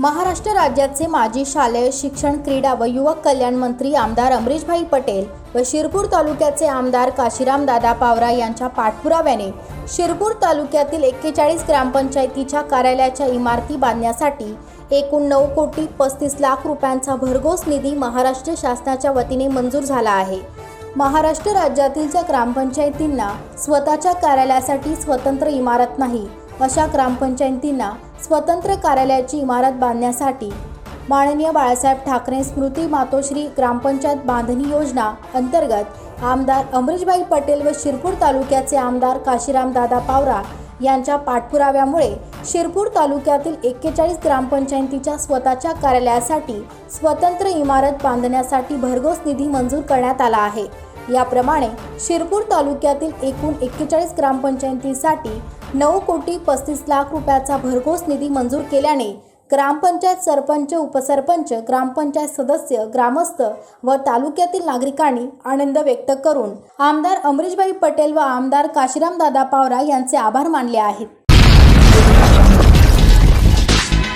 महाराष्ट्र राज्याचे माजी शालेय शिक्षण क्रीडा व युवक कल्याण मंत्री आमदार अमरीशभाई पटेल व शिरपूर तालुक्याचे आमदार काशीराम दादा पावरा यांच्या पाठपुराव्याने शिरपूर तालुक्यातील एक्केचाळीस ग्रामपंचायतीच्या कार्यालयाच्या इमारती बांधण्यासाठी एकूण नऊ कोटी पस्तीस लाख रुपयांचा भरघोस निधी महाराष्ट्र शासनाच्या वतीने मंजूर झाला आहे. महाराष्ट्र राज्यातील ज्या ग्रामपंचायतींना स्वतःच्या कार्यालयासाठी स्वतंत्र इमारत नाही अशा ग्रामपंचायतींना स्वतंत्र कार्यालयाची इमारत बांधण्यासाठी माननीय बाळासाहेब ठाकरे स्मृती मातोश्री ग्रामपंचायत बांधणी योजना अंतर्गत आमदार अमरीशभाई पटेल व शिरपूर तालुक्याचे आमदार काशीराम दादा पावरा यांच्या पाठपुराव्यामुळे शिरपूर तालुक्यातील एक्केचाळीस ग्रामपंचायतीच्या स्वतःच्या कार्यालयासाठी स्वतंत्र इमारत बांधण्यासाठी भरघोस निधी मंजूर करण्यात आला आहे. याप्रमाणे शिरपूर तालुक्यातील एकूण एक्केचाळीस ग्रामपंचायतीसाठी नऊ कोटी पस्तीस लाख रुपयाचा भरघोस निधी मंजूर केल्याने ग्रामपंचायत सरपंच उपसरपंच ग्रामपंचायत सदस्य ग्रामस्थ व तालुक्यातील नागरिकांनी आनंद व्यक्त करून आमदार अमरीशभाई पटेल व आमदार काशीराम दादा पावरा यांचे आभार मानले आहेत.